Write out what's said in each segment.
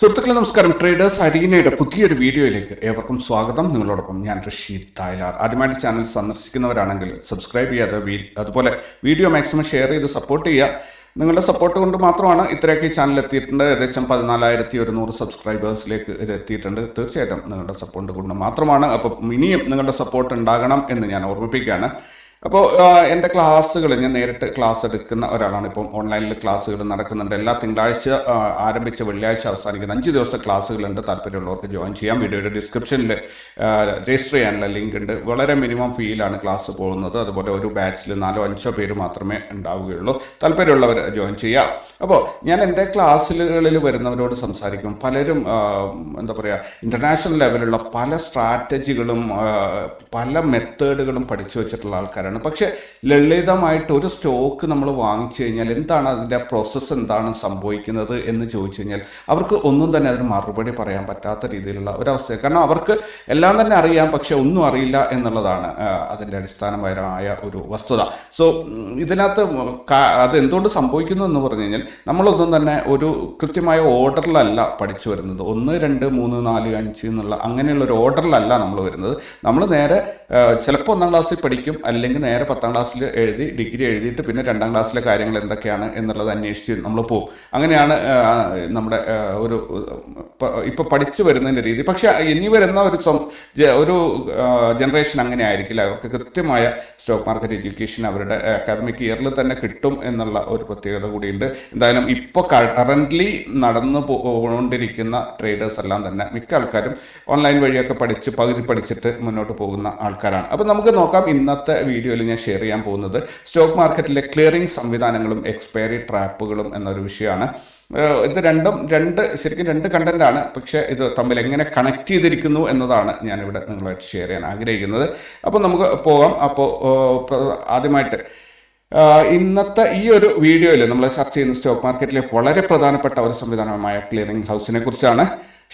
സുഹൃത്തുക്കളെ നമസ്കാരം. ട്രേഡേഴ്സ് അരീനയുടെ പുതിയൊരു വീഡിയോയിലേക്ക് ഏവർക്കും സ്വാഗതം. നിങ്ങളോടൊപ്പം ഞാൻ റഷീദ് തായ്ലാർ. ആദ്യമായിട്ട് ചാനൽ സന്ദർശിക്കുന്നവരാണെങ്കിൽ സബ്സ്ക്രൈബ് ചെയ്യാതെ അതുപോലെ വീഡിയോ മാക്സിമം ഷെയർ ചെയ്ത് സപ്പോർട്ട് ചെയ്യുക. നിങ്ങളുടെ സപ്പോർട്ട് കൊണ്ട് മാത്രമാണ് ഇത്രയൊക്കെ ചാനൽ എത്തിയിട്ടുണ്ട്. ഏകദേശം പതിനാലായിരത്തി ഒരുന്നൂറ് സബ്സ്ക്രൈബേഴ്സിലേക്ക് ഇത് എത്തിയിട്ടുണ്ട്. തീർച്ചയായിട്ടും നിങ്ങളുടെ സപ്പോർട്ട് കൊണ്ട് മാത്രമാണ്. അപ്പം ഇനിയും നിങ്ങളുടെ സപ്പോർട്ട് ഉണ്ടാകണം എന്ന് ഞാൻ ഓർമ്മിപ്പിക്കുകയാണ്. അപ്പോൾ എന്റെ ക്ലാസ്സുകൾ ഞാൻ നേരിട്ട് ക്ലാസ് എടുക്കുന്ന ഒരാളാണ്. ഇപ്പം ഓൺലൈനിൽ ക്ലാസ്സുകൾ നടക്കുന്നുണ്ട്. എല്ലാ തിങ്കളാഴ്ച ആരംഭിച്ച വെള്ളിയാഴ്ച അവസാനിക്കുന്ന അഞ്ച് ദിവസത്തെ ക്ലാസ്സുകളുണ്ട്. താല്പര്യമുള്ളവർക്ക് ജോയിൻ ചെയ്യാം. വീഡിയോയുടെ ഡിസ്ക്രിപ്ഷനിൽ രജിസ്റ്റർ ചെയ്യാനുള്ള ലിങ്ക് ഉണ്ട് വളരെ മിനിമം ഫീയിലാണ് ക്ലാസ് പോകുന്നത്. അതുപോലെ ഒരു ബാച്ചിൽ നാലോ അഞ്ചോ പേര് മാത്രമേ ഉണ്ടാവുകയുള്ളൂ. താല്പര്യമുള്ളവർ ജോയിൻ ചെയ്യാം. അപ്പോൾ ഞാൻ എന്റെ ക്ലാസ്സുകളിൽ വരുന്നവരോട് സംസാരിക്കും. പലരും എന്താ പറയുക ഇന്റർനാഷണൽ ലെവലുള്ള പല സ്ട്രാറ്റജികളും പല മെത്തേഡുകളും പഠിച്ചു വെച്ചിട്ടുള്ള ആൾക്കാരാണ്. പക്ഷെ ലളിതമായിട്ട് ഒരു സ്റ്റോക്ക് നമ്മൾ വാങ്ങിച്ചു കഴിഞ്ഞാൽ എന്താണ് അതിന്റെ പ്രോസസ്സ് എന്താണ് സംഭവിക്കുന്നത് എന്ന് ചോദിച്ചു കഴിഞ്ഞാൽ അവർക്ക് ഒന്നും തന്നെ അതിന് മറുപടി പറയാൻ പറ്റാത്ത രീതിയിലുള്ള ഒരവസ്ഥ കാരണം അവർക്ക് എല്ലാം തന്നെ അറിയാം പക്ഷെ ഒന്നും അറിയില്ല എന്നുള്ളതാണ് അതിന്റെ അടിസ്ഥാനപരമായ ഒരു വസ്തുത. സോ ഇതിനകത്ത് അതെന്തുകൊണ്ട് സംഭവിക്കുന്നു എന്ന് പറഞ്ഞു കഴിഞ്ഞാൽ നമ്മളൊന്നും തന്നെ ഒരു കൃത്യമായ ഓർഡറിലല്ല പഠിച്ചു വരുന്നത്. ഒന്ന് രണ്ട് മൂന്ന് നാല് അഞ്ച് എന്നുള്ള അങ്ങനെയുള്ള ഒരു ഓർഡറിലല്ല നമ്മൾ വരുന്നത്. നമ്മൾ നേരെ ചിലപ്പോൾ ഒന്നാം ക്ലാസ്സിൽ പഠിക്കും അല്ലെങ്കിൽ നേരെ പത്താം ക്ലാസ്സിൽ എഴുതി ഡിഗ്രി എഴുതിയിട്ട് പിന്നെ രണ്ടാം ക്ലാസ്സിലെ കാര്യങ്ങൾ എന്തൊക്കെയാണ് എന്നുള്ളത് അന്വേഷിച്ച് നമ്മൾ പോകും അങ്ങനെയാണ് നമ്മുടെ ഒരു പ- ഇപ്പൊ പഠിച്ചു വരുന്നതിന്റെ രീതി. പക്ഷെ ഇനി വരുന്ന ഒരു ഒരു ജനറേഷൻ അങ്ങനെ ആയിരിക്കില്ല. അവർക്ക് കൃത്യമായ സ്റ്റോക്ക് മാർക്കറ്റ് എഡ്യൂക്കേഷൻ അവരുടെ അക്കാദമിക് ഇയറിൽ തന്നെ കിട്ടും എന്നുള്ള ഒരു പ്രത്യേകത കൂടിയുണ്ട്. എന്തായാലും ഇപ്പോൾ കറന്റ്ലി നടന്നു പോകൊണ്ടിരിക്കുന്ന ട്രേഡേഴ്സ് എല്ലാം തന്നെ മിക്ക ആൾക്കാരും ഓൺലൈൻ വഴിയൊക്കെ പഠിച്ച് പകുതി പഠിച്ചിട്ട് മുന്നോട്ട് പോകുന്ന ആൾക്കാരാണ്. അപ്പോൾ നമുക്ക് നോക്കാം ഇന്നത്തെ വീഡിയോയിൽ ഞാൻ ഷെയർ ചെയ്യാൻ പോകുന്നത്. സ്റ്റോക്ക് മാർക്കറ്റിലെ ക്ലിയറിംഗ് സംവിധാനങ്ങളും എക്സ്പയറി ട്രാപ്പുകളും എന്നൊരു വിഷയമാണ്. ഇത് രണ്ടും രണ്ട് ശരിക്കും രണ്ട് കണ്ടന്റാണ് പക്ഷേ ഇത് തമ്മിൽ എങ്ങനെ കണക്ട് ചെയ്തിരിക്കുന്നു എന്നതാണ് ഞാനിവിടെ നിങ്ങളുമായിട്ട് ഷെയർ ചെയ്യാൻ ആഗ്രഹിക്കുന്നത്. അപ്പോൾ നമുക്ക് പോകാം. അപ്പോൾ ആദ്യമായിട്ട് ഇന്നത്തെ ഈ ഒരു വീഡിയോയിൽ നമ്മൾ ചർച്ച ചെയ്യുന്ന സ്റ്റോക്ക് മാർക്കറ്റിലെ വളരെ പ്രധാനപ്പെട്ട ഒരു സംവിധാനമായ ക്ലിയറിംഗ് ഹൗസിനെ കുറിച്ചാണ്.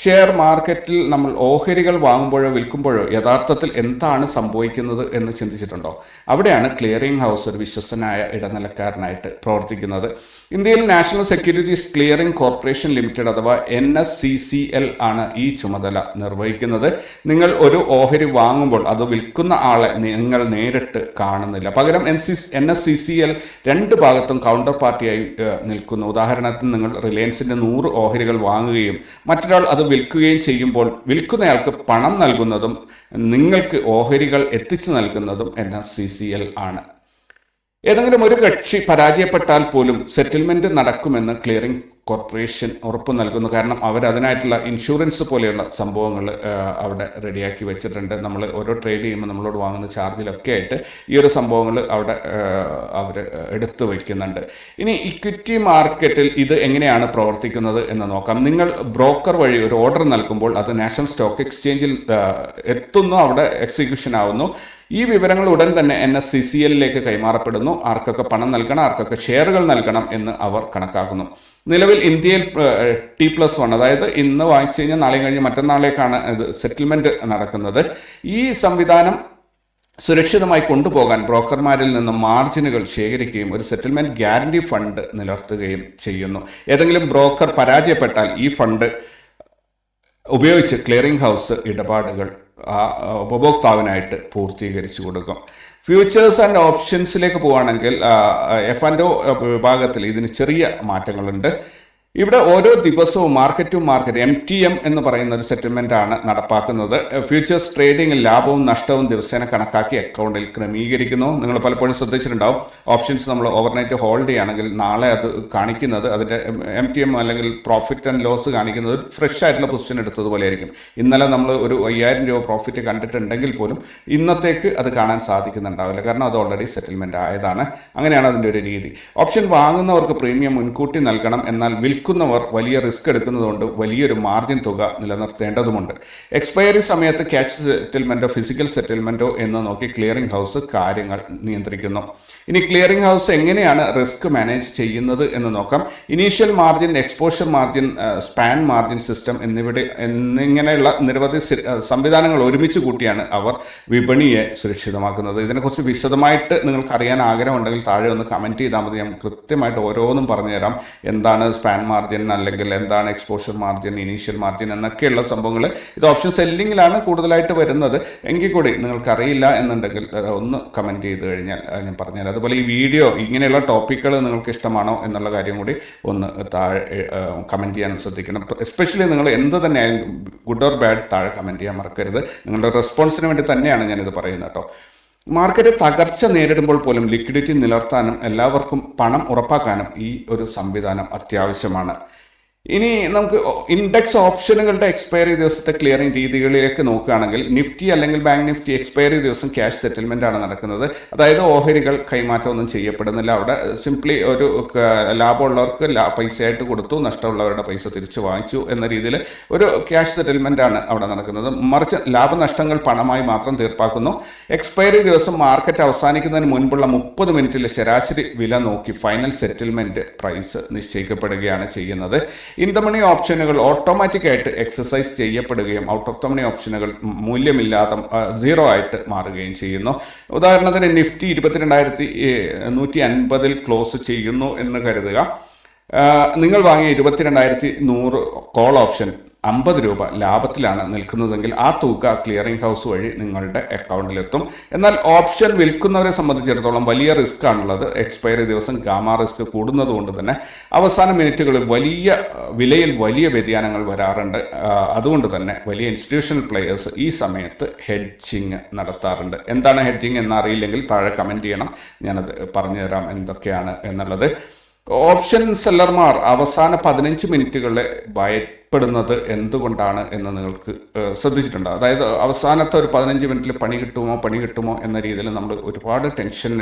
ഷെയർ മാർക്കറ്റിൽ നമ്മൾ ഓഹരികൾ വാങ്ങുമ്പോഴോ വിൽക്കുമ്പോഴോ യഥാർത്ഥത്തിൽ എന്താണ് സംഭവിക്കുന്നത് എന്ന് ചിന്തിച്ചിട്ടുണ്ടോ? അവിടെയാണ് ക്ലിയറിംഗ് ഹൗസ് ഒരു വിശ്വസനായ ഇടനിലക്കാരനായിട്ട് പ്രവർത്തിക്കുന്നത്. ഇന്ത്യയിൽ national securities clearing corporation limited അഥവാ N S C C L ആണ് ഈ ചുമതല നിർവഹിക്കുന്നത്. നിങ്ങൾ ഒരു ഓഹരി വാങ്ങുമ്പോൾ അത് വിൽക്കുന്ന ആളെ നിങ്ങൾ നേരിട്ട് കാണുന്നില്ല. പകരം N C N S C C L രണ്ട് ഭാഗത്തും കൗണ്ടർ പാർട്ടിയായി നിൽക്കുന്നു. ഉദാഹരണത്തിന് നിങ്ങൾ റിലയൻസിന്റെ നൂറ് ഓഹരികൾ വാങ്ങുകയും മറ്റൊരാൾ അത് വിൽക്കുകയും ചെയ്യുമ്പോൾ വിൽക്കുന്നയാൾക്ക് പണം നൽകുന്നതും നിങ്ങൾക്ക് ഓഹരികൾ എത്തിച്ചു നൽകുന്നതും എസ് സി സി എൽ ആണ്. ഏതെങ്കിലും ഒരു കക്ഷി പരാജയപ്പെട്ടാൽ പോലും സെറ്റിൽമെന്റ് നടക്കുമെന്ന് ക്ലിയറിംഗ് കോർപ്പറേഷൻ ഉറപ്പ് നൽകുന്നു. കാരണം അവർ അതിനായിട്ടുള്ള ഇൻഷുറൻസ് പോലെയുള്ള സംഭവങ്ങൾ അവിടെ റെഡിയാക്കി വെച്ചിട്ടുണ്ട്. നമ്മൾ ഓരോ ട്രേഡ് ചെയ്യുമ്പോൾ നമ്മളോട് വാങ്ങുന്ന ചാർജിലൊക്കെ ആയിട്ട് ഈ ഒരു സംഭവങ്ങൾ അവിടെ അവർ എടുത്തു വയ്ക്കുന്നുണ്ട് ഇനി ഇക്വിറ്റി മാർക്കറ്റിൽ ഇത് എങ്ങനെയാണ് പ്രവർത്തിക്കുന്നത് എന്ന് നോക്കാം. നിങ്ങൾ ബ്രോക്കർ വഴി ഒരു ഓർഡർ നൽകുമ്പോൾ അത് നാഷണൽ സ്റ്റോക്ക് എക്സ്ചേഞ്ചിൽ എത്തുന്നു അവിടെ എക്സിക്യൂഷൻ ആവുന്നു. ഈ വിവരങ്ങൾ ഉടൻ തന്നെ എൻ എസ് സി സി എല്ലിലേക്ക് കൈമാറപ്പെടുന്നു. ആർക്കൊക്കെ പണം നൽകണം ആർക്കൊക്കെ ഷെയറുകൾ നൽകണം എന്ന് അവർ കണക്കാക്കുന്നു. നിലവിൽ ഇന്ത്യയിൽ ടി പ്ലസ് വൺ അതായത് ഇന്ന് വാങ്ങിച്ചു കഴിഞ്ഞാൽ നാളെ കഴിഞ്ഞ് മറ്റന്നാളേക്കാണ് ഇത് സെറ്റിൽമെന്റ് നടക്കുന്നത്. ഈ സംവിധാനം സുരക്ഷിതമായി കൊണ്ടുപോകാൻ ബ്രോക്കർമാരിൽ നിന്ന് മാർജിനുകൾ ശേഖരിക്കുകയും ഒരു സെറ്റിൽമെന്റ് ഗ്യാരണ്ടി ഫണ്ട് നിലർത്തുകയും ചെയ്യുന്നു. ഏതെങ്കിലും ബ്രോക്കർ പരാജയപ്പെട്ടാൽ ഈ ഫണ്ട് ഉപയോഗിച്ച് ക്ലിയറിംഗ് ഹൗസ് ഇടപാടുകൾ ആ ഉപഭോക്താവിനായിട്ട് പൂർത്തീകരിച്ചു കൊടുക്കും. ഫ്യൂച്ചേഴ്സ് ആൻഡ് ഓപ്ഷൻസിലേക്ക് പോവുകയാണെങ്കിൽ എഫ് ആൻഡ് ഒ വിഭാഗത്തിൽ ഇതിന് ചെറിയ മാറ്റങ്ങളുണ്ട്. ഇവിടെ ഓരോ ദിവസവും market to market M T M എന്ന് പറയുന്ന ഒരു സെറ്റിൽമെന്റ് ആണ് നടപ്പാക്കുന്നത്. ഫ്യൂച്ചേഴ്സ് ട്രേഡിംഗിൽ ലാഭവും നഷ്ടവും ദിവസേന കണക്കാക്കി അക്കൗണ്ടിൽ ക്രമീകരിക്കുന്നു. നിങ്ങൾ പലപ്പോഴും ശ്രദ്ധിച്ചിട്ടുണ്ടാവും. ഓപ്ഷൻസ് നമ്മൾ ഓവർനൈറ്റ് ഹോൾഡ് ചെയ്യുകയാണെങ്കിൽ നാളെ അത് കാണിക്കുന്നത് അതിന്റെ എം ടി എം അല്ലെങ്കിൽ പ്രോഫിറ്റ് ആൻഡ് ലോസ് കാണിക്കുന്നത് ഫ്രഷ് ആയിട്ടുള്ള പൊസിഷൻ എടുത്തതുപോലെ ആയിരിക്കും. ഇന്നലെ നമ്മൾ ഒരു അയ്യായിരം രൂപ പ്രോഫിറ്റ് കണ്ടിട്ടുണ്ടെങ്കിൽ പോലും ഇന്നത്തേക്ക് അത് കാണാൻ സാധിക്കുന്നുണ്ടാവില്ല. കാരണം അത് ഓൾറെഡി സെറ്റിൽമെന്റ് ആയതാണ്. അങ്ങനെയാണ് അതിന്റെ ഒരു രീതി. ഓപ്ഷൻ വാങ്ങുന്നവർക്ക് പ്രീമിയം മുൻകൂട്ടി നൽകണം. എന്നാൽ വിൽക്കുന്നവർ വലിയ റിസ്ക് എടുക്കുന്നതുകൊണ്ട് വലിയൊരു മാർജിൻ തുക നിലനിർത്തേണ്ടതുമുണ്ട്. എക്സ്പയറി സമയത്ത് ക്യാഷ് സെറ്റിൽമെന്റോ ഫിസിക്കൽ സെറ്റിൽമെന്റോ എന്ന് നോക്കി ക്ലിയറിംഗ് ഹൗസ് കാര്യങ്ങൾ നിയന്ത്രിക്കുന്നു. ഇനി ക്ലിയറിംഗ് ഹൗസ് എങ്ങനെയാണ് റിസ്ക് മാനേജ് ചെയ്യുന്നത് എന്ന് നോക്കാം. Initial margin exposure margin span margin system എന്നിവിടെ എന്നിങ്ങനെയുള്ള നിരവധി സംവിധാനങ്ങൾ ഒരുമിച്ച് കൂട്ടിയാണ് അവർ വിപണിയെ സുരക്ഷിതമാക്കുന്നത്. ഇതിനെക്കുറിച്ച് വിശദമായിട്ട് നിങ്ങൾക്ക് അറിയാൻ ആഗ്രഹമുണ്ടെങ്കിൽ താഴെ ഒന്ന് കമന്റ് ചെയ്താൽ മതി. ഞാൻ കൃത്യമായിട്ട് ഓരോന്നും പറഞ്ഞുതരാം. എന്താണ് സ്പാൻ മാർജിൻ അല്ലെങ്കിൽ എന്താണ് എക്സ്പോഷർ മാർജിൻ ഇനീഷ്യൽ മാർജിൻ എന്നൊക്കെയുള്ള സംഭവങ്ങൾ ഇത് ഓപ്ഷൻ സെല്ലിങ്ങിലാണ് കൂടുതലായിട്ട് വരുന്നത്. എങ്കിൽ കൂടി നിങ്ങൾക്കറിയില്ല എന്നുണ്ടെങ്കിൽ ഒന്ന് കമന്റ് ചെയ്ത് കഴിഞ്ഞാൽ ഞാൻ പറഞ്ഞുതരാം. അതുപോലെ ഈ വീഡിയോ ഇങ്ങനെയുള്ള ടോപ്പിക്കുകൾ നിങ്ങൾക്ക് ഇഷ്ടമാണോ എന്നുള്ള കാര്യം കൂടി ഒന്ന് താഴെ കമന്റ് ചെയ്യാൻ ശ്രദ്ധിക്കണം. എസ്പെഷ്യലി നിങ്ങൾ എന്ത് തന്നെയായാലും ഗുഡ് ഓർ ബാഡ് താഴെ കമന്റ് ചെയ്യാൻ മറക്കരുത്. നിങ്ങളുടെ റെസ്പോൺസിന് വേണ്ടി തന്നെയാണ് ഞാനിത് പറയുന്നത് കേട്ടോ മാർക്കറ്റ് തകർച്ച നേരിടുമ്പോൾ പോലും ലിക്വിഡിറ്റി നിലർത്താനും എല്ലാവർക്കും പണം ഉറപ്പാക്കാനും ഈ ഒരു സംവിധാനം അത്യാവശ്യമാണ്. ഇനി നമുക്ക് ഇൻഡെക്സ് ഓപ്ഷനുകളുടെ എക്സ്പയറി ദിവസത്തെ ക്ലിയറിംഗ് രീതികളിലേക്ക് നോക്കുകയാണെങ്കിൽ നിഫ്റ്റി അല്ലെങ്കിൽ ബാങ്ക് നിഫ്റ്റി എക്സ്പയറി ദിവസം ക്യാഷ് സെറ്റിൽമെന്റ് ആണ് നടക്കുന്നത്. അതായത് ഓഹരികൾ കൈമാറ്റമൊന്നും ചെയ്യപ്പെടുന്നില്ല. അവിടെ സിംപ്ലി ഒരു ലാഭമുള്ളവർക്ക് പൈസയായിട്ട് കൊടുത്തു നഷ്ടമുള്ളവരുടെ പൈസ തിരിച്ചു വാങ്ങിച്ചു എന്ന രീതിയിൽ ഒരു ക്യാഷ് സെറ്റിൽമെന്റ് ആണ് അവിടെ നടക്കുന്നത്. മറിച്ച് ലാഭനഷ്ടങ്ങൾ പണമായി മാത്രം തീർപ്പാക്കുന്നു. എക്സ്പയറി ദിവസം മാർക്കറ്റ് അവസാനിക്കുന്നതിന് മുൻപുള്ള മുപ്പത് മിനിറ്റിലെ ശരാശരി വില നോക്കി ഫൈനൽ സെറ്റിൽമെന്റ് പ്രൈസ് നിശ്ചയിക്കപ്പെടുകയാണ് ചെയ്യുന്നത്. ഇൻ ദ മണി ഓപ്ഷനുകൾ ഓട്ടോമാറ്റിക് ആയിട്ട് എക്സസൈസ് ചെയ്യപ്പെടുകയും ഔട്ട് ഓഫ് ദ മണി ഓപ്ഷനുകൾ മൂല്യമില്ലാത്ത സീറോ ആയിട്ട് മാറുകയും ചെയ്യുന്നു. ഉദാഹരണത്തിന് നിഫ്റ്റി ഇരുപത്തിരണ്ടായിരത്തി നൂറ്റി അൻപതിൽ ക്ലോസ് ചെയ്യുന്നു എന്ന് കരുതുക. നിങ്ങൾ വാങ്ങിയ ഇരുപത്തിരണ്ടായിരത്തി നൂറ് കോൾ ഓപ്ഷൻ അമ്പത് രൂപ ലാഭത്തിലാണ് നിൽക്കുന്നതെങ്കിൽ ആ തുക ക്ലിയറിംഗ് ഹൗസ് വഴി നിങ്ങളുടെ അക്കൗണ്ടിലെത്തും എന്നാൽ ഓപ്ഷൻ വിൽക്കുന്നവരെ സംബന്ധിച്ചിടത്തോളം വലിയ റിസ്ക് ആണുള്ളത്. എക്സ്പയറി ദിവസം ഗാമ റിസ്ക് കൂടുന്നത് കൊണ്ട് തന്നെ അവസാന മിനിറ്റുകളിൽ വലിയ വിലയിൽ വലിയ വ്യതിയാനങ്ങൾ വരാറുണ്ട്. അതുകൊണ്ട് തന്നെ വലിയ ഇൻസ്റ്റിറ്റ്യൂഷണൽ പ്ലെയേഴ്സ് ഈ സമയത്ത് ഹെഡ്ജിങ് നടത്താറുണ്ട്. എന്താണ് ഹെഡ്ജിങ് എന്നറിയില്ലെങ്കിൽ താഴെ കമന്റ് ചെയ്യണം. ഞാനത് പറഞ്ഞുതരാം എന്തൊക്കെയാണ് എന്നുള്ളത്. ഓപ്ഷൻ സെല്ലർമാർ അവസാന പതിനഞ്ച് മിനിറ്റുകളിൽ ഭയപ്പെടുന്നത് എന്തുകൊണ്ടാണ് എന്ന് നിങ്ങൾക്ക് ശ്രദ്ധിച്ചിട്ടുണ്ട്? അതായത് അവസാനത്തെ ഒരു പതിനഞ്ച് മിനിറ്റിൽ പണി കിട്ടുമോ പണി കിട്ടുമോ എന്ന രീതിയിൽ നമ്മൾ ഒരുപാട് ടെൻഷൻ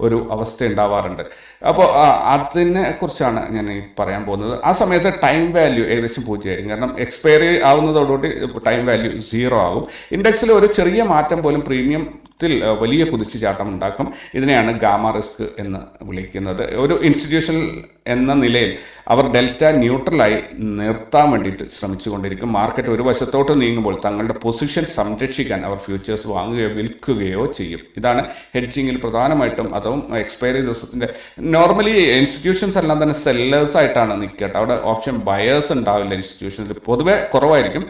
ഒരു അവസ്ഥ ഉണ്ടാവാറുണ്ട്. അപ്പോൾ അതിനെ കുറിച്ചാണ് ഞാൻ പറയാൻ പോകുന്നത്. ആ സമയത്ത് ടൈം വാല്യൂ ഏകദേശം പൂജ്യമായിരിക്കും. കാരണം എക്സ്പയറി ആവുന്നതോടുകൂടി ടൈം വാല്യൂ സീറോ ആകും. ഇൻഡെക്സിൽ ഒരു ചെറിയ മാറ്റം പോലും പ്രീമിയത്തിൽ ഏഹ്, വലിയ കുതിച്ചുചാട്ടം ഉണ്ടാക്കും ഇതിനെയാണ് ഗാമ റിസ്ക് എന്ന് വിളിക്കുന്നത്. ഒരു ഇൻസ്റ്റിറ്റ്യൂഷൻ എന്ന നിലയിൽ അവർ ഡെൽറ്റ ന്യൂട്രലായി നിർത്താൻ വേണ്ടിയിട്ട് ശ്രമിച്ചുകൊണ്ടിരിക്കും. മാർക്കറ്റ് ഒരു വശത്തോട്ട് നീങ്ങുമ്പോൾ തങ്ങളുടെ പൊസിഷൻ സംരക്ഷിക്കാൻ അവർ ഫ്യൂച്ചേഴ്സ് വാങ്ങുകയോ വിൽക്കുകയോ ചെയ്യും. ഇതാണ് ഹെഡ്ജിങ്ങിൽ പ്രധാനമായിട്ടും അതും എക്സ്പയറി ദിവസത്തിന്റെ നോർമലി ഇൻസ്റ്റിറ്റ്യൂഷൻസ് എല്ലാം തന്നെ സെല്ലേഴ്സ് ആയിട്ടാണ് നിൽക്കട്ടെ അവിടെ ഓപ്ഷൻ ബയേഴ്സ് ഉണ്ടാവില്ല ഇൻസ്റ്റിറ്റ്യൂഷൻസ് പൊതുവെ കുറവായിരിക്കും.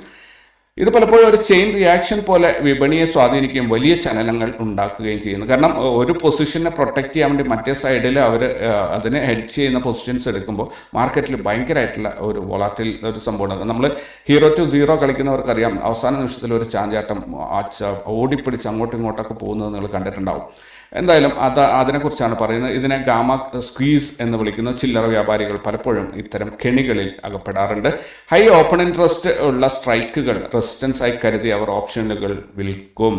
ഇത് പലപ്പോഴും ഒരു ചെയിൻ റിയാക്ഷൻ പോലെ വിപണിയെ സ്വാധീനിക്കുകയും വലിയ ചലനങ്ങൾ ഉണ്ടാക്കുകയും ചെയ്യുന്നു. കാരണം ഒരു പൊസിഷനെ പ്രൊട്ടക്ട് ചെയ്യാൻ വേണ്ടി മറ്റേ സൈഡിൽ അവർ അതിനെ ഹെഡ് ചെയ്യുന്ന പൊസിഷൻസ് എടുക്കുമ്പോൾ മാർക്കറ്റിൽ ഭയങ്കരമായിട്ടുള്ള ഒരു വോളാറ്റിൽ ഒരു സംഭവമാണ്. നമ്മൾ ഹീറോ ടു സീറോ കളിക്കുന്നവർക്കറിയാം. അവസാന നിമിഷത്തിൽ ഒരു ചാഞ്ചാട്ടം ഓടിപ്പിടിച്ച് അങ്ങോട്ടും ഇങ്ങോട്ടൊക്കെ പോകുന്നത് നിങ്ങൾ കണ്ടിട്ടുണ്ടാവും. എന്തായാലും അത് അതിനെക്കുറിച്ചാണ് പറയുന്നത്. ഇതിനെ ഗാമ സ്ക്വീസ് എന്ന് വിളിക്കുന്ന ചില്ലറ വ്യാപാരികൾ പലപ്പോഴും ഇത്തരം കെണികളിൽ അകപ്പെടാറുണ്ട്. ഹൈ ഓപ്പൺ ഇൻട്രസ്റ്റ് ഉള്ള സ്ട്രൈക്കുകൾ റെസിസ്റ്റൻസ് ആയി കരുതി അവർ ഓപ്ഷനുകൾ വിൽക്കും.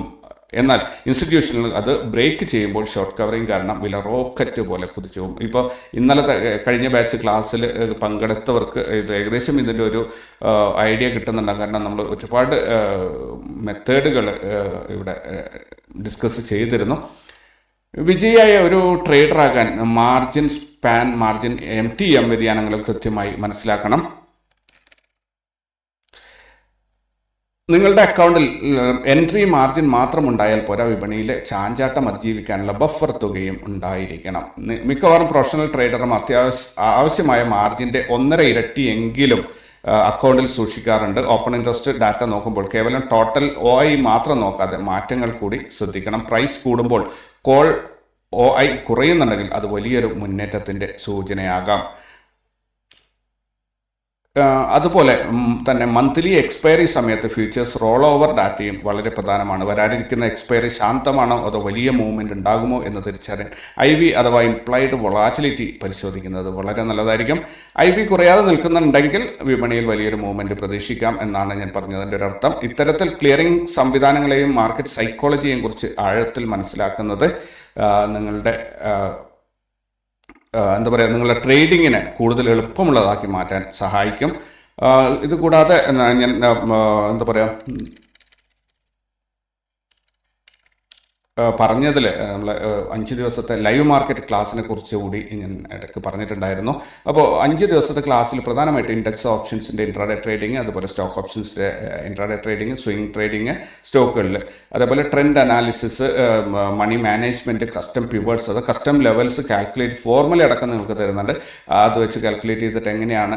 എന്നാൽ ഇൻസ്റ്റിറ്റ്യൂഷനിൽ അത് ബ്രേക്ക് ചെയ്യുമ്പോൾ ഷോർട്ട് കവറിങ് കാരണം വില റോക്കറ്റ് പോലെ കുതിച്ചു പോകും ഇപ്പോൾ ഇന്നലത്തെ കഴിഞ്ഞ ബാച്ച് ക്ലാസ്സിൽ പങ്കെടുത്തവർക്ക് ഇത് ഏകദേശം ഇതിന്റെ ഒരു ഐഡിയ കിട്ടുന്നുണ്ടാകും കാരണം നമ്മൾ ഒരുപാട് മെത്തേഡുകൾ ഇവിടെ ഡിസ്കസ് ചെയ്തിരുന്നു. വിജയിയായ ഒരു ട്രേഡറാകാൻ margin span margin M T M വ്യതിയാനങ്ങൾ കൃത്യമായി മനസ്സിലാക്കണം. നിങ്ങളുടെ അക്കൗണ്ടിൽ എൻട്രി മാർജിൻ മാത്രം ഉണ്ടായാൽ പോരാ വിപണിയിലെ ചാഞ്ചാട്ടം അതിജീവിക്കാനുള്ള ബഫർ തുകയും ഉണ്ടായിരിക്കണം. മിക്കവാറും പ്രൊഫഷണൽ ട്രേഡറും അത്യാവശ്യ ആവശ്യമായ മാർജിന്റെ ഒന്നര ഇരട്ടി എങ്കിലും ആ, അക്കൗണ്ടിൽ സൂക്ഷിക്കാറുണ്ട്. ഓപ്പൺ ഇൻട്രസ്റ്റ് ഡാറ്റ നോക്കുമ്പോൾ കേവലം ടോട്ടൽ ഒ ഐ മാത്രം നോക്കാതെ മാറ്റങ്ങൾ കൂടി ശ്രദ്ധിക്കണം. പ്രൈസ് കൂടുമ്പോൾ കോൾ ഒ ഐ കുറയുന്നുണ്ടെങ്കിൽ അത് വലിയൊരു മുന്നേറ്റത്തിന്റെ സൂചനയാകാം. അതുപോലെ തന്നെ മന്ത്ലി എക്സ്പയറി സമയത്ത് ഫ്യൂച്ചേഴ്സ് റോൾ ഓവർ ഡാറ്റയും വളരെ പ്രധാനമാണ്. വരാനിരിക്കുന്ന എക്സ്പയറി ശാന്തമാണോ അതോ വലിയ മൂവ്മെന്റ് ഉണ്ടാകുമോ എന്ന് തിരിച്ചറിയാൻ ഐ വി അഥവാ ഇംപ്ലൈഡ് വൊളാറ്റിലിറ്റി പരിശോധിക്കുന്നത് വളരെ നല്ലതായിരിക്കും. ഐ വി കുറയാതെ നിൽക്കുന്നുണ്ടെങ്കിൽ വിപണിയിൽ വലിയൊരു മൂവ്മെന്റ് പ്രതീക്ഷിക്കാം എന്നാണ് ഞാൻ പറഞ്ഞതിന്റെ ഒരു അർത്ഥം. ഇത്തരത്തിൽ ക്ലിയറിംഗ് സംവിധാനങ്ങളെയും മാർക്കറ്റ് സൈക്കോളജിയെയും കുറിച്ച് ആഴത്തിൽ മനസ്സിലാക്കുന്നത് നിങ്ങളുടെ എന്താ പറയുക നിങ്ങളുടെ ട്രേഡിങ്ങിനെ കൂടുതൽ എളുപ്പമുള്ളതാക്കി മാറ്റാൻ സഹായിക്കും. ഇത് കൂടാതെ ഞാൻ എന്താ പറയുക പറഞ്ഞതിൽ നമ്മൾ അഞ്ച് ദിവസത്തെ ലൈവ് മാർക്കറ്റ് ക്ലാസ്സിനെ കുറിച്ച് കൂടി ഞാൻ ഇടയ്ക്ക് പറഞ്ഞിട്ടുണ്ടായിരുന്നു. അപ്പോൾ അഞ്ച് ദിവസത്തെ ക്ലാസ്സിൽ പ്രധാനമായിട്ട് ഇൻഡെക്സ് ഓപ്ഷൻസിന്റെ ഇൻട്രാഡേ ട്രേഡിംഗ് അതുപോലെ സ്റ്റോക്ക് ഓപ്ഷൻസിന്റെ ഇൻട്രാഡേ ട്രേഡിംഗ് സ്വിംഗ് ട്രേഡിംഗ് സ്റ്റോക്കുകളിൽ അതേപോലെ trend analysis money management custom pivots അത് കസ്റ്റം ലെവൽസ് കാൽക്കുലേറ്റ് ഫോർമുല അടക്കം നിങ്ങൾക്ക് തരുന്നുണ്ട്. അത് വെച്ച് കാൽക്കുലേറ്റ് ചെയ്തിട്ട് എങ്ങനെയാണ്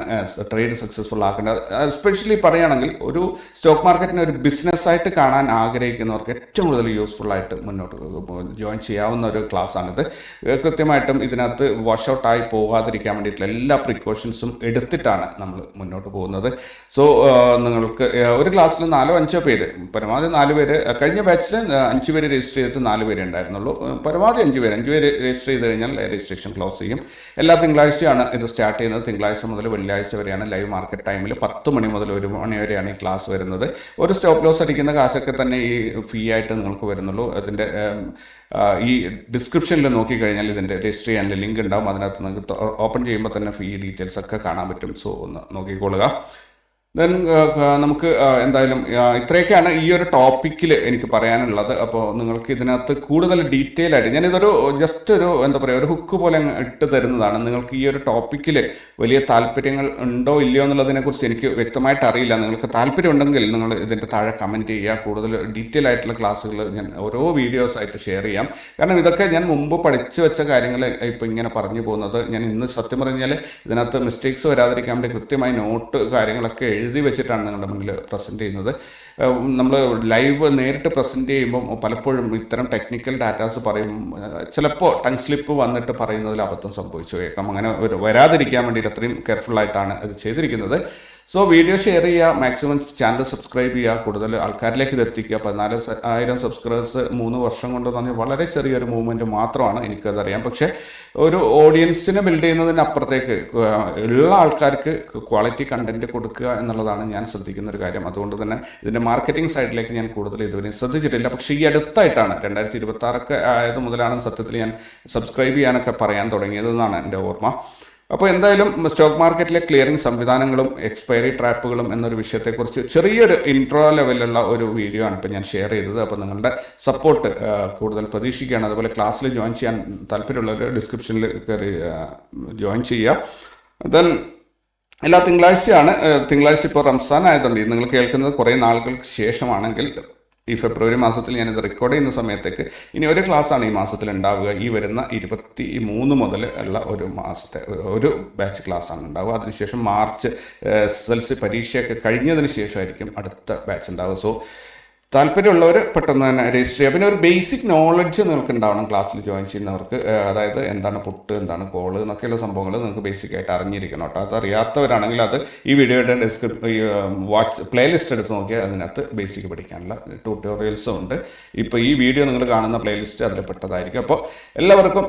ട്രേഡ് സക്സസ്ഫുൾ ആക്കേണ്ടത്. എസ്പെഷ്യലി പറയുകയാണെങ്കിൽ ഒരു സ്റ്റോക്ക് മാർക്കറ്റിനെ ഒരു ബിസിനസ്സായിട്ട് കാണാൻ ആഗ്രഹിക്കുന്നവർക്ക് ഏറ്റവും കൂടുതൽ യൂസ്ഫുൾ ആയിട്ട് മുന്നോട്ട് ജോയിൻ ചെയ്യാവുന്ന ഒരു ക്ലാസ്സാണിത് കൃത്യമായിട്ടും ഇതിനകത്ത് വാഷ് ഔട്ട് ആയി പോകാതിരിക്കാൻ വേണ്ടിയിട്ടുള്ള എല്ലാ പ്രിക്കോഷൻസും എടുത്തിട്ടാണ് നമ്മൾ മുന്നോട്ട് പോകുന്നത്. സോ നിങ്ങൾക്ക് ഒരു ക്ലാസ്സിൽ നാലോ അഞ്ചോ പേര് പരമാവധി നാല് പേര് കഴിഞ്ഞ ബാച്ചിൽ അഞ്ച് പേര് രജിസ്റ്റർ ചെയ്തിട്ട് നാല് പേര് ഉണ്ടായിരുന്നുള്ളൂ. പരമാവധി അഞ്ച് പേര് അഞ്ച് പേര് രജിസ്റ്റർ ചെയ്ത് കഴിഞ്ഞാൽ രജിസ്ട്രേഷൻ ക്ലോസ് ചെയ്യും. എല്ലാ തിങ്കളാഴ്ചയാണ് ഇത് സ്റ്റാർട്ട് ചെയ്യുന്നത്. തിങ്കളാഴ്ച മുതൽ വെള്ളിയാഴ്ച വരെയാണ് ലൈവ് മാർക്കറ്റ് ടൈമിൽ പത്ത് മണി മുതൽ ഒരു മണി വരെയാണ് ഈ ക്ലാസ് വരുന്നത്. ഒരു സ്റ്റോപ്പ് ലോസ് അടിക്കുന്ന കാശൊക്കെ തന്നെ ഈ ഫീ ആയിട്ട് നിങ്ങൾക്ക് വരുന്നുള്ളൂ. അതിന്റെ ഈ ഡിസ്ക്രിപ്ഷനിൽ നോക്കിക്കഴിഞ്ഞാൽ ഇതിന്റെ രജിസ്റ്റർ ചെയ്യാനുള്ള ലിങ്ക് ഉണ്ടാവും. അതിനകത്ത് നിങ്ങൾക്ക് ഓപ്പൺ ചെയ്യുമ്പോൾ തന്നെ ഫീ ഡീറ്റെയിൽസ് ഒക്കെ കാണാൻ പറ്റും. സോ ഒന്ന് നോക്കിക്കൊള്ളുക ദെൻ നമുക്ക് എന്തായാലും ആ, ഇത്രയൊക്കെയാണ് ഈ ഒരു ടോപ്പിക്കിൽ എനിക്ക് പറയാനുള്ളത്. അപ്പോൾ നിങ്ങൾക്ക് ഇതിനകത്ത് കൂടുതൽ ഡീറ്റെയിൽ ആയിട്ട് ഞാനിതൊരു ജസ്റ്റ് ഒരു എന്താ പറയുക ഒരു ഹുക്ക് പോലെ ഇട്ട് തരുന്നതാണ്. നിങ്ങൾക്ക് ഈ ഒരു ടോപ്പിക്കിൽ വലിയ താല്പര്യങ്ങൾ ഉണ്ടോ ഇല്ലയോ എന്നുള്ളതിനെക്കുറിച്ച് എനിക്ക് വ്യക്തമായിട്ട് അറിയില്ല. നിങ്ങൾക്ക് താല്പര്യം ഉണ്ടെങ്കിൽ നിങ്ങൾ ഇതിന്റെ താഴെ കമന്റ് ചെയ്യുക. കൂടുതൽ ഡീറ്റെയിൽ ആയിട്ടുള്ള ക്ലാസ്സുകൾ ഞാൻ ഓരോ വീഡിയോസ് ആയിട്ട് ഷെയർ ചെയ്യാം. കാരണം ഇതൊക്കെ ഞാൻ മുമ്പ് പഠിച്ചു വെച്ച കാര്യങ്ങൾ ഇപ്പോൾ ഇങ്ങനെ പറഞ്ഞു പോകുന്നത്. ഞാൻ ഇന്ന് സത്യം പറഞ്ഞാൽ ഇതിനകത്ത് മിസ്റ്റേക്സ് വരാതിരിക്കാൻ വേണ്ടി കൃത്യമായി നോട്ട് കാര്യങ്ങളൊക്കെ എഴുതി വെച്ചിട്ടാണ് നിങ്ങളുടെ മുന്നിൽ പ്രസന്റ് ചെയ്യുന്നത്. നമ്മൾ ലൈവ് നേരിട്ട് പ്രസന്റ് ചെയ്യുമ്പോൾ പലപ്പോഴും ഇത്തരം ടെക്നിക്കൽ ഡാറ്റാസ് പറയും ചിലപ്പോൾ ടങ് സ്ലിപ്പ് വന്നിട്ട് പറയുന്നതിൽ അബദ്ധം സംഭവിച്ചു കേൾക്കാം. അങ്ങനെ വരാതിരിക്കാൻ വേണ്ടിയിട്ട് അത്രയും കെയർഫുള്ളായിട്ടാണ് ഇത് ചെയ്തിരിക്കുന്നത്. സോ വീഡിയോ ഷെയർ ചെയ്യുക മാക്സിമം ചാനൽ സബ്സ്ക്രൈബ് ചെയ്യുക കൂടുതൽ ആൾക്കാരിലേക്ക് ഇത് എത്തിക്കുക. പതിനാല് ആയിരം സബ്സ്ക്രൈബേഴ്സ് മൂന്ന് വർഷം കൊണ്ട് തന്നെ വളരെ ചെറിയൊരു മൂവ്മെന്റ് മാത്രമാണ് എനിക്കതറിയാം. പക്ഷേ ഒരു ഓഡിയൻസിനെ ബിൽഡ് ചെയ്യുന്നതിന് അപ്പുറത്തേക്ക് ഉള്ള ആൾക്കാർക്ക് ക്വാളിറ്റി കണ്ടന്റ് കൊടുക്കുക എന്നുള്ളതാണ് ഞാൻ ശ്രദ്ധിക്കുന്ന ഒരു കാര്യം. അതുകൊണ്ട് തന്നെ ഇതിന്റെ മാർക്കറ്റിംഗ് സൈഡിലേക്ക് ഞാൻ കൂടുതൽ ഇതുവരെ ശ്രദ്ധിച്ചിട്ടില്ല. പക്ഷേ ഈ അടുത്തായിട്ടാണ് രണ്ടായിരത്തി ഇരുപത്തി ആറൊക്കെ ആയത് മുതലാണ് സത്യത്തിൽ ഞാൻ സബ്സ്ക്രൈബ് ചെയ്യാനൊക്കെ പറയാൻ തുടങ്ങിയതെന്നാണ് എന്റെ ഓർമ്മ. അപ്പോൾ എന്തായാലും സ്റ്റോക്ക് മാർക്കറ്റിലെ ക്ലിയറിംഗ് സംവിധാനങ്ങളും എക്സ്പയറി ട്രാപ്പുകളും എന്നൊരു വിഷയത്തെക്കുറിച്ച് ചെറിയൊരു ഇൻട്രോ ലെവലുള്ള ഒരു വീഡിയോ ആണ് ഇപ്പോൾ ഞാൻ ഷെയർ ചെയ്തത്. അപ്പോൾ നിങ്ങളുടെ സപ്പോർട്ട് കൂടുതൽ പ്രതീക്ഷിക്കുകയാണ്. അതുപോലെ ക്ലാസ്സിൽ ജോയിൻ ചെയ്യാൻ താല്പര്യമുള്ളവർ ഡിസ്ക്രിപ്ഷനിൽ കയറി ജോയിൻ ചെയ്യുക ദെൻ എല്ലാ തിങ്കളാഴ്ചയാണ് തിങ്കളാഴ്ച ഇപ്പോൾ റംസാൻ ആയതുകൊണ്ട് നിങ്ങൾ കേൾക്കുന്നത് കുറേ നാളുകൾക്ക് ശേഷമാണെങ്കിൽ ഈ ഫെബ്രുവരി മാസത്തിൽ ഞാനിത് റെക്കോർഡ് ചെയ്യുന്ന സമയത്തേക്ക് ഇനി ഒരു ക്ലാസ്സാണ് ഈ മാസത്തിൽ ഉണ്ടാവുക. ഈ വരുന്ന ഇരുപത്തി മൂന്ന് മുതൽ ഉള്ള ഒരു മാസത്തെ ഒരു ബാച്ച് ക്ലാസ്സാണ് ഉണ്ടാവുക. അതിനുശേഷം മാർച്ച് എസ് എൽ സി പരീക്ഷയൊക്കെ കഴിഞ്ഞതിന് ശേഷമായിരിക്കും അടുത്ത ബാച്ച് ഉണ്ടാവുക. സോ താല്പര്യമുള്ളവർ പെട്ടെന്ന് തന്നെ രജിസ്റ്റർ ചെയ്യുക. പിന്നെ ഒരു ബേസിക് നോളജ് നിങ്ങൾക്ക് ഉണ്ടാവണം ക്ലാസ്സിൽ ജോയിൻ ചെയ്യുന്നവർക്ക് അതായത് എന്താണ് പുട്ട് എന്താണ് കോൾ എന്നൊക്കെയുള്ള സംഭവങ്ങൾ നിങ്ങൾക്ക് ബേസിക് ആയിട്ട് അറിഞ്ഞിരിക്കണം കേട്ടോ. അത് അറിയാത്തവരാണെങ്കിൽ അത് ഈ വീഡിയോയുടെ ഡിസ്ക്രിപ് വാച്ച് പ്ലേലിസ്റ്റ് എടുത്ത് നോക്കിയാൽ അതിനകത്ത് ബേസിക് പഠിക്കാനുള്ള ട്യൂട്ടോറിയൽസും ഉണ്ട്. ഇപ്പോൾ ഈ വീഡിയോ നിങ്ങൾ കാണുന്ന പ്ലേലിസ്റ്റ് അതിൽ പെട്ടതായിരിക്കും അപ്പോൾ എല്ലാവർക്കും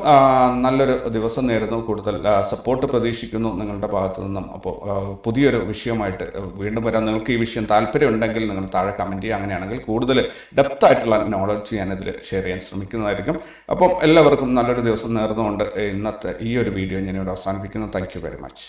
നല്ലൊരു ദിവസം നേരുന്നു. കൂടുതൽ സപ്പോർട്ട് പ്രതീക്ഷിക്കുന്നു നിങ്ങളുടെ ഭാഗത്തു നിന്നും. അപ്പോൾ പുതിയൊരു വിഷയമായിട്ട് വീണ്ടും വരാം. നിങ്ങൾക്ക് ഈ വിഷയം താല്പര്യമുണ്ടെങ്കിൽ നിങ്ങൾ താഴെ കമന്റ് ചെയ്യുക. അങ്ങനെയാണെങ്കിൽ കൂടുതൽ ഡെപ്ത് ആയിട്ടുള്ള നോളജ് ഞാനിതിൽ ഷെയർ ചെയ്യാൻ ശ്രമിക്കുന്നതായിരിക്കും. അപ്പം എല്ലാവർക്കും നല്ലൊരു ദിവസം നേർന്നുകൊണ്ട് ഇന്നത്തെ ഈ ഒരു വീഡിയോ ഞാനിവിടെ അവസാനിപ്പിക്കുന്നു. Thank very much